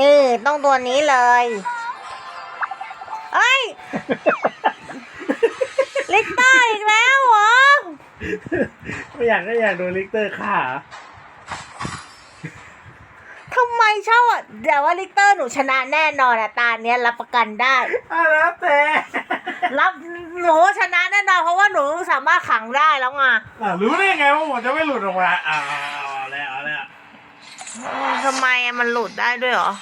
นี่ต้องตัวนี้เลยเอ้ยลิกเตอร์อีกแล้วเหรอ ไม่อยากก็อยากโดนลิกเตอร์ฆ่าเหรอทำไมชอบอะเดี๋ยวว่าลิกเตอร์หนูชนะแน่นอนอะตาเนี้ยรับประกันได้ อะแล้วแต่รับหนูชนะแน่นอนเพราะว่าหนูสามารถขังได้แล้วไงอะรู้ได้ไงว่าผมจะไม่หลุดออกมาอ่า ทำไมอะมันหลุดได้ด้วยเหรอ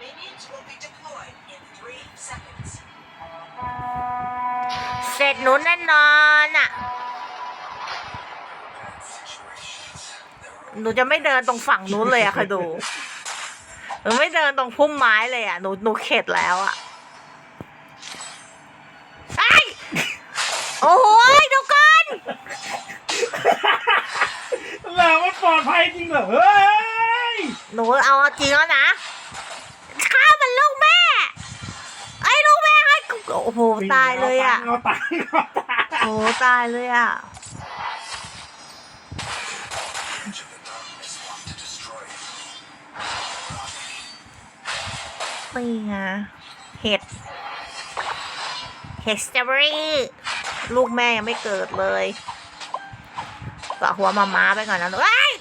Minions will be deployed in three seconds. เสร็จหนูแน่นอนอะ หนูจะไม่เดินตรงฝั่งนู้นเลยอะค่ะดู หนูไม่เดินตรงพุ่มไม้เลยอะหนูหนูเข็ดแล้วอะไอ้ยโอ้โหเดูก่อน แล้วมันปลอดภัยจริงเหรอเฮ้ยหนูเอาจริงแล้วนะข้ามันลูกแม่ ไอ้ลูกแม่ให้กูโอ้โหตายเลยอะเอาตังค์เอาตังค์โอ้โหตายเลยอะ Into the darkness want to destroy you. นี่ไงเห็ด เห็ดสตรอเบอรี่ ลูกแม่ยังไม่เกิดเลยก็หัวมาม้าไปก่อนนะลูกเอ้ย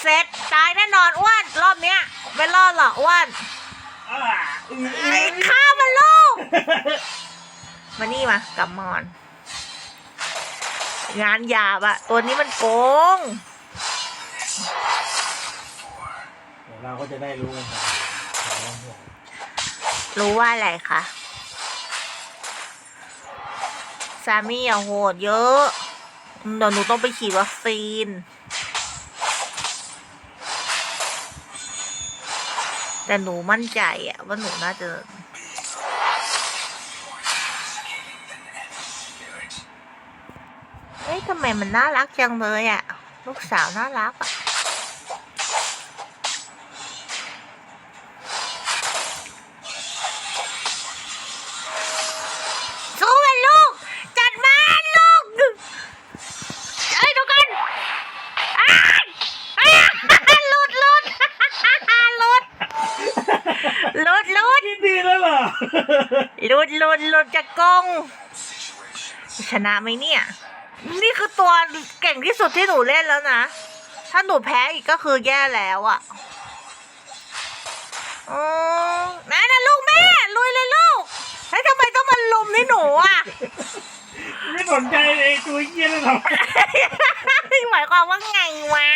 เสร็จตายแน่นอนอ้วนรอบเนี้ยไม่รอดหรอกอ้วนอ่าอืมไอ้ข้ามันลูก มานี่มากลับมอน งานหยาบอะตัวนี้มันโกงเดี๋ยวเราก็จะได้รู้กันครับรู้ว่าอะไรคะ ซามี่อย่าโหดเยอะ เดี๋ยวหนูต้องไปฉีดวัคซีน แต่หนูมั่นใจอะว่าหนูน่าจะเอ้ยทำไมมันน่ารักจังเลยอะลูกสาวน่ารักอะ จากกรงชนะไหมเนี่ย นี่คือตัวเก่งที่สุดที่หนูเล่นแล้วนะ ถ้าหนูแพ้อีกก็คือแย่แล้วอะ่ะอ๋อนั่นนะลูกแม่ ลุยเลยลูกแล้วทำไมต้องมาลุมให้หนูอะ ไม่สนใจไอ้ตัวเหี้ยนั่นหรอกหมายความว่าไงวะ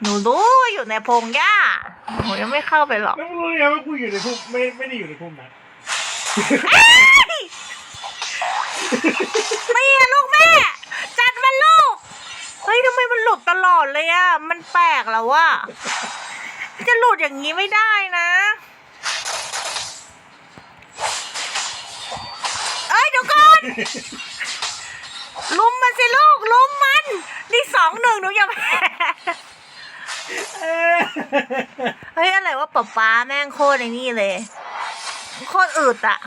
หนูรู้ว่าอยู่ในพงหญ้า หนูยังไม่เข้าไปหรอก แล้วมึงรู้ยังไงว่ากูอยู่ในพุ่มไม่ไม่ได้อยู่ในพุ่มนะไม่อะลูกแม่ จัดมันลูก เฮ้ยทำไมมันหลุดตลอดเลยอะมันแปลกแล้วว่าจะหลุดอย่างนี้ไม่ได้นะเอ้ยเดี๋ยวก่อนลุมมันสิลูกลุมมันนี่สองหนึ่งหนูอย่าแพ้ เฮ้ยอะไรว่าป๊าป๊าแม่งโคตรไอ้นี่เลย โคตรอืดอะ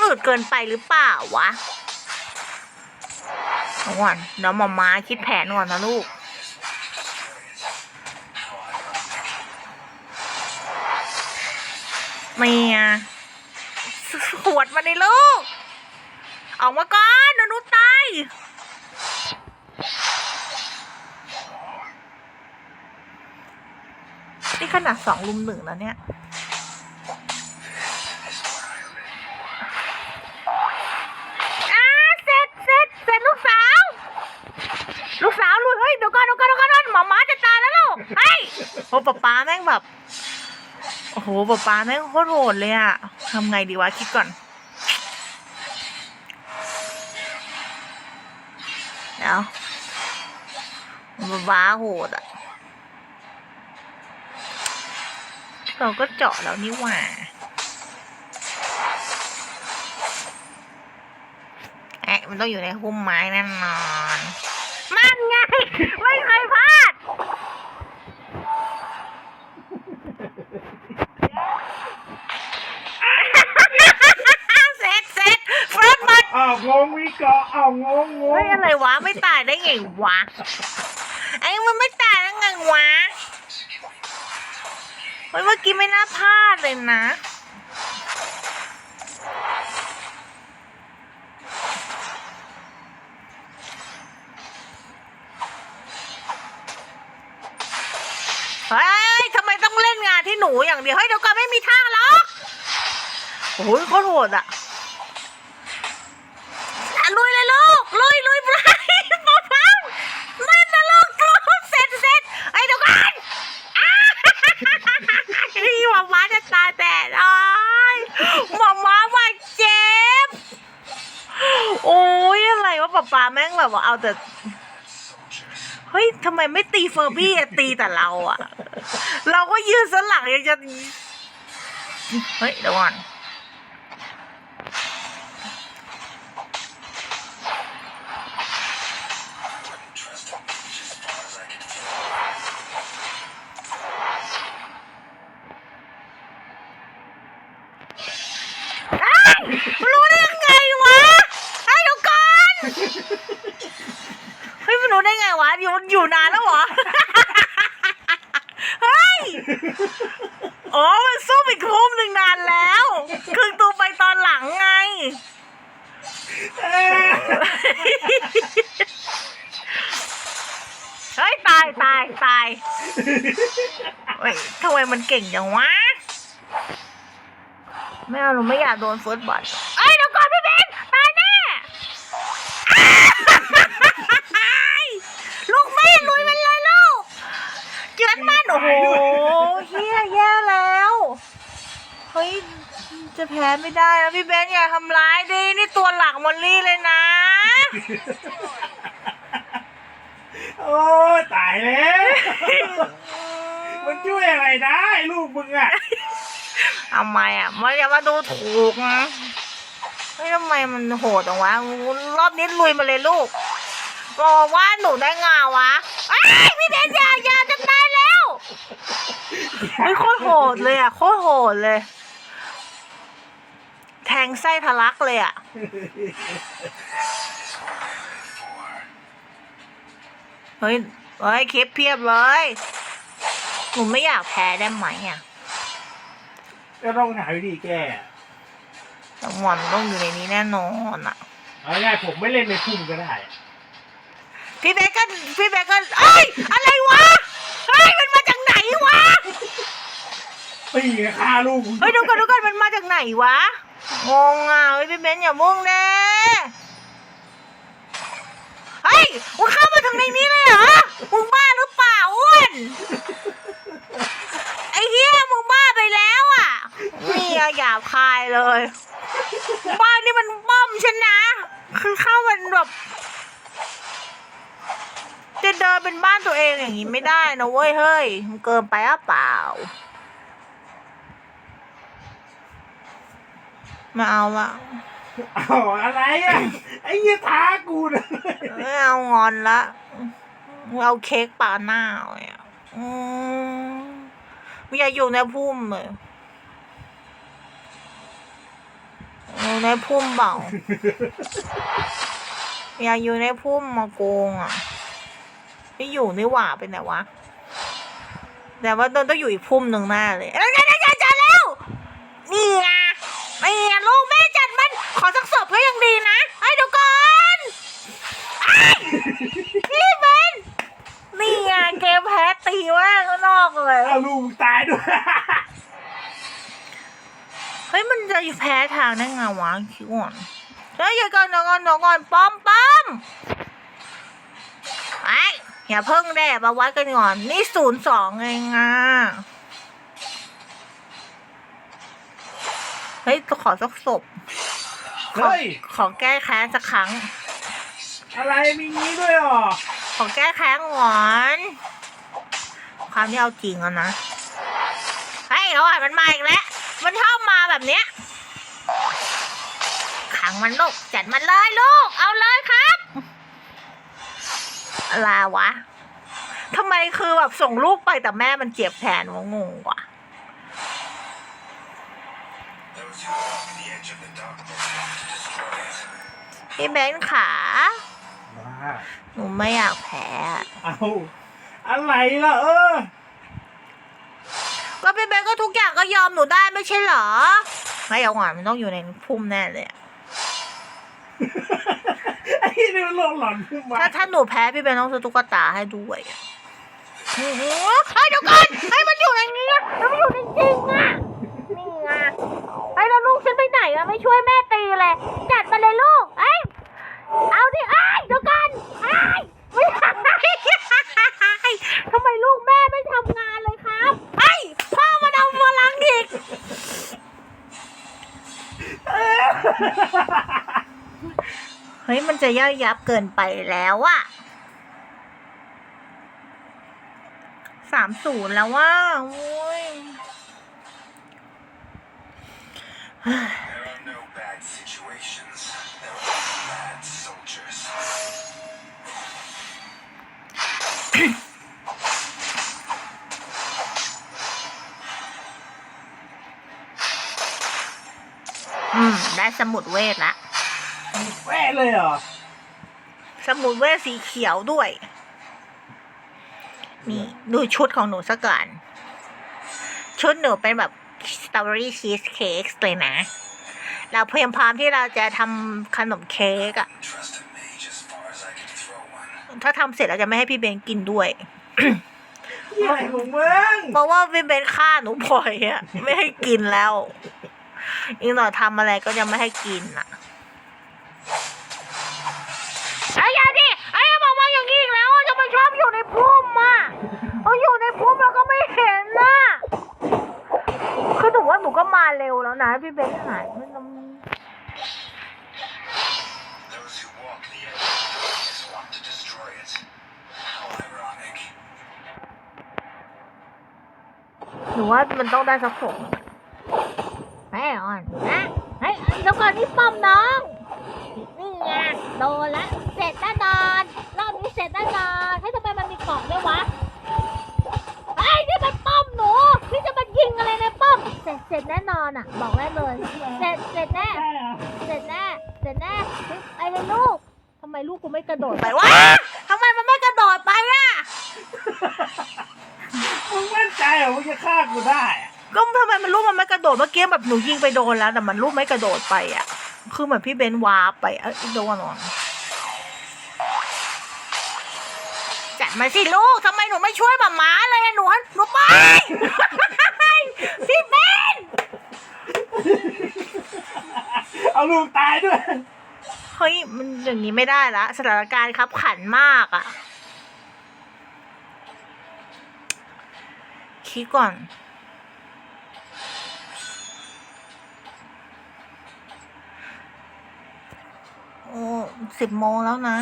อืดเกินไปหรือเปล่าวะก่อนเดี๋ยวหมอม้าคิดแผนก่อนนะลูก เมียขวดมาในลูก ออกมาก่อนเดี๋ยวหนูตาย นี่ขนาดสองลุมหนึ่งแล้วเนี่ยเสร็จเสร็จเสร็จลูกสาว ลูกสาวลุยเฮ้ยเดี๋ยวก่อนเดี๋ยวก่อนเดี๋ยวก่อนหมอม้าจะตายแล้วลูกเฮ้ยโอ้ป๊าป๊าแม่งแบบ โอ้โหป๊าป๊าแม่งโคตรโหดเลยอะทำไงดีวะคิดก่อนเดี๋ยวป๊าป๊าโหดอะ เราก็เจาะแล้วนี่หว่าแอะมันต้องอยู่ในหุ้มไม้แน่นอน มันไง ไม่เคยพลาด เสร็เสร็เฟิร์สมัน อ้าวงงวิกาอ้าวงงงง เฮ้อะไรวะ ไม่ตายได้ไงวะ ไอ้มันไม่ตายได้ไงวะ ฮ้ยเมื่อกี้ไม่น่าพลาดเลยนะ เฮ้ยทำไมต้องเล่นงานที่หนูอย่างเดียว เฮ้ยเดี๋ยวก่อนไม่มีท่าหรอกโอ้ยโคตรโหดอะ่ะลุยเลยลูก ลุยลุยไปปอพังเล่นนะลูกลูกเสร็จเสร็จไอ้ยเดี๋ยวก่อนอ้าพี่หมาม้าจะตาแตกอ้ายหมาม้าว่าเจ็บ โอ้ยอะไร วะป๊าป๊าแม่งแบบว่าเอาแต่ เฮ้ยทำไมไม่ตีเฟอร์บี้อะตีแต่เราอะเราก็ยืนสนหลังยังจะ เฮ้ยเดี๋ยวก่อน เฮ้ยมันรู้ได้ไงวะอยู่อยู่นานแล้วเหรอ เฮ้ย อ๋อ มันซุ่มอีกทุ่มหนึ่งนานแล้วครึ่งตัวไปตอนหลังไง เฮ้ย ตายตายตายเฮ้ยทำไมมันเก่งจังวะ ไม่เอาหนูไม่อยากโดนเฟิร์สบอล จะแพ้ไม่ได้แล้วพี่เบนอย่าทำร้ายดิ นี่ตัวหลักมอลลี่เลยนะ โอ้ยตายแล้ว มันช่วยอะไรได้ลูกมึงอะ ทำไมอะมันอย่ามาดูถูกนะเฮ้ยทำไมมันโหดจังวะ รอบนี้ลุยมาเลยลูก บอกว่าหนูได้งาวะไอ้ยพี่เบนอย่าอย่าจะตายแล้วเฮ้ยโคตรโหดเลยอะ โคตรโหดเลย แทงไส้ทะลักเลยอะ เฮ้ย เฮ้ย คลิปเพียบเลย หนูไม่อยากแพ้ได้ไหมอะ ก็ต้องหาวิธีแก้แต่หมอนต้องอยู่ในนี้แน่นอนอะ เอาง่ายๆผมไม่เล่นในพุ่มก็ได้ พี่เบคก็พี่เบคก็เอ้ย อะไรวะ เฮ้ย มันมาจากไหนวะ ตีฆ่าลูกมึงเฮ้ยเดูก่อนเดูก่อนมันมาจากไหนวะ งงอะเฮ้ยพี่เบนอย่ามุ่งแน่เฮ้ยมึงเข้ามาทางในนี้เลยเหรอ มึงบ้าหรือเปล่าอ้วน ไอ้เหี้ยมึงบ้าไปแล้วอะนี่อะหยาบคายเลย บ้านนี่มันบ้อมฉันนะ คือเข้ามันแบบจะเดินเป็นบ้านตัวเองอย่างนี้ไม่ได้นะเว้ยเฮ้ยมันเกินไปหรือเปล่า ไม่เอาละเอาอะไรอะไอ้เหี้ยท้ากูนะไม่เอางอนละเอาเค้กปาหน้าเลยอะอืมอย่าอยู่ในพุ่มเลยอยู่ในพุ่มเปล่าอย่าอยู่ในพุ่มมาโกงอะไม่อยู่นี่หว่าเป็นไหนวะ แต่ว่าต้องต้องอยู่อีกพุ่มหนึ่งแน่เลยเอ้ยเจอเจอเจอแล้วนี่ไง นี่ไงลูกแม่จัดมัน ขอสักศพก็ยังดีนะไอ้ยเดี๋ยวก่อนไอ้ยพี่เบนนี่ไงเกมแพ้ตีว่างข้างนอกเลย เอาลูกมึงตายด้วย เฮ้ยมันจะแพ้ทางได้ไงวะคิดก่อนเฮ้ยอย่าก่อนเดี๋ยวก่อนเดี๋ยวก่อนป้อมป้อมไอ้อย่าเพิ่งแดดมาวัดกันก่อน นี่ศูนย์สองเองอะ เฮ้ยขอสักศพขอเฮ้ย ขอแก้แค้นสักครั้ง อะไรมีงี้ด้วยเหรอขอแก้แค้นก่อนคราวนี้เอาจริงแล้วนะเฮ้ยเขาอะมันมาอีกแล้ว มันชอบมาแบบเนี้ยขังมันลูกจัดมันเลยลูก เอาเลยครับอะไรวะทำไมคือแบบส่งลูกไปแต่แม่มันเจ็บแทนวะงงว่ะ พี่เบนขาอะไรอะหนูไม่อยากแพ้อะเอาอะไรล่ะเออ ก็พี่เบนก็ทุกอย่างก็ยอมหนูได้ไม่ใช่เหรอ ไม่เอาหวานมันต้องอยู่ในพุ่มแน่เลยอะไอ้นี่มันหลอนหลอนขึ้นมาถ้าถ้าหนูแพ้พี่เบนต้องซื้อตุ๊กตาให้ด้วยอะโอ้โหเฮ้ยเดี๋ยวก่อนให้มันอยู่ในนี้อะแล้วมันอยู่ในจริงอะนี่ไงไอ้ยแล้วลูกฉั นไหนอะไม่ช่วยแม่ตีเลย จัดมาเลยลูกไอ้ย เอาดิไอ้ยเดี๋ยวก่อนไอ้ยไม่ไทำไมลูกแม่ไม่ทำงานเลยครับไอ้ยพ่อมาเอามาล้างอีกเฮ้ยมันจะย่อยยับเกินไปแล้วอะสามศูนย์แล้วว่าโอ้ย อืม ได้สมุดเวทละ แว่เลยเหรอสมุดเวทสีเขียวด้วย นี่ ดูชุดของหนูสักก่อน ชุดหนูเป็นแบบสตรอเบอรี่ชีสเค้กเลยนะ เราเพียงพร้อมที่เราจะทำขนมเค้กอะ Trust a mage as far as I can throw one. ถ้าทำเสร็จเราจะไม่ให้พี่เบนกินด้วยเหี้ยอะไรของมึง เพราะว่าพี่เบนฆ่าหนูบ่อยอะไม่ให้กินแล้ว อีกหน่อยทำอะไรก็จะไม่ให้กินอะไอ้ยาดิไอ้ยาบอกมาอย่างนี้อีกแล้วจะมาชอบอยู่ในพุ่มอะเอาอยู่ในพุ่มแล้วก็ไม่เห็นนะคือหนูว่าหนูก็มาเร็วแล้วนะพี่เบนหายไม่ต้องหนูว่ามันต้องได้สักผง แม่อ่อนนะเฮ้ยเดี๋ยวก่อนนี่ป้อมน้อง นี่ไงโดนแล้วเสร็จแน่นอนรอบนี้เสร็จแน่นอนให้ยทำไมมันมีกล่องด้วยวะไอ้ยนี่มันป้อมหนูนี่จะมายิงอะไรในป้อม เสร็จเสร็จแน่นอนอะ บอกได้เลย เสร็จเสร็จแน่เหรอเสร็จแน่ เสร็จแน่เฮ้ยไอ้เลยลูกทำไมลูกกูไม่กระโดดไปวะทำไมมันไม่กระโดดไปอะ มึงมั่นใจเหรอมึงจะฆ่ากูได้ ก็ทำไมมันลูกมันไม่กระโดดเมื่อกี้แบบหนูยิงไปโดนแล้ว แต่มันลูกไม่กระโดดไปอะ คือเหมือนพี่เบนวาร์ปไปเอ้ยโดนหรอจัดมาสิลูกทำไมหนูไม่ช่วยหมาม้าเลยอะหนูหนูไป พี่เบนเอาลูกตายด้วย เฮ้ยมันอย่างนี้ไม่ได้ละสถานการณ์ครับขันมากอะคิดก่อน สิบโมงแล้วนะ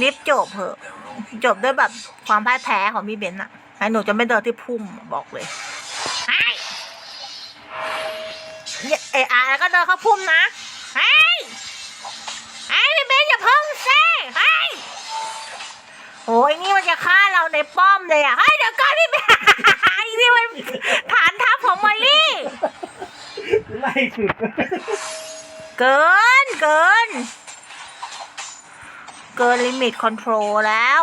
รีบจบเถอะ จบด้วยแบบความพ่ายแพ้ของพี่เบนซ์อะไอ้หนูจะไม่เดินที่พุ่มบอกเลยไอ้เนี่ยเออาแล้วก็เดินเข้าพุ่มนะไอ้ไอ้พี่เบนซ์อย่าเพิ่งเซ่ไอ้โอ้ยนี่มันจะฆ่าเราในป้อมเลยอะเฮ้ยเดี๋ยวก่อนพี่เบนซ์ไอ้นี่มันฐานทัพของมอลลี่ไล่สุด เกิน เกิน เกินลิมิตคอนโทรลแล้ว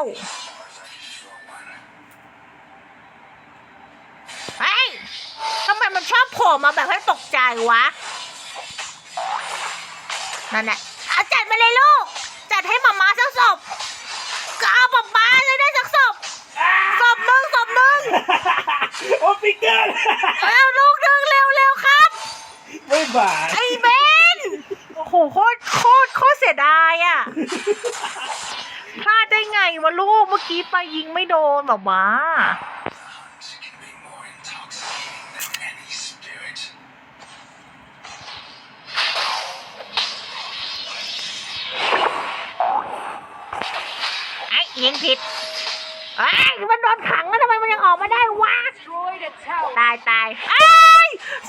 เฮ้ยทำไมมันชอบโผล่มาแบบให้ตกใจวะ นั่นแหละเอาจัดมาเลยลูก จัดให้หมามาสักศพก็เอาป๊าป๊าเลยได้สักศพศพหนึ่งศพหนึ่งโอ้ปิกเกอร์เอาลูกหนึ่งเร็วเร็วๆครับ ไม่บาดไอ้เบน โอ้โห โคตร โคตร โคตรเสียดายอะ พลาดได้ไงวะลูกเมื่อกี้ไปยิงไม่โดนแบบว่าไอ้ยิงผิดไอ้มันโดนขังแล้วทำไมมันยังออกมาได้วะ ตายตายไอ้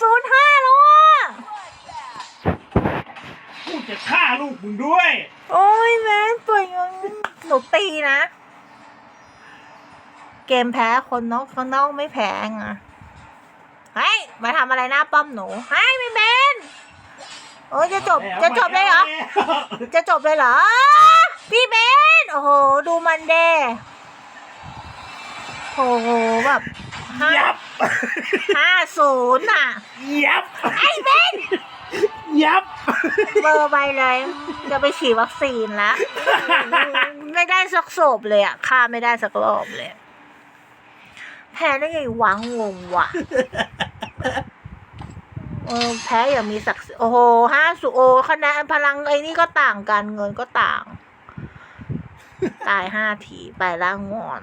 ศูนย์ห้าแล้วอะ จะฆ่าลูกมึงด้วย โอ้ยแม่ปล่อยงั้นหนูตีนะ เกมแพ้คนนอกข้างนอกไม่แพ้ไงเฮ้ยมาทำอะไรหน้าป้อมหนูเฮ้ยไม่เบนโอ้ยจะจบจะจบเลยเหรอ จะจบเลยเหรอ พี่เบนโอ้โหดูมันเด้โอ้โหแบบห้ายับ ห้าศูนย์อะ ยับ ไอ้เบน ยับ เบอร์ไปเลย จะไปฉีดวัคซีนล้วไม่ได้สักศพเลยอะฆ่าไม่ได้สักรอบเลยแพ้ได้ไงวะงงงว่ะเออแพ้อย่างมีศักดิ์ศรีโอ้โหห้าสุโอคะแนนพลังไอ้นี่ก็ต่างกันเงินก็ต่าง ตายห้าทีไปล้วงอน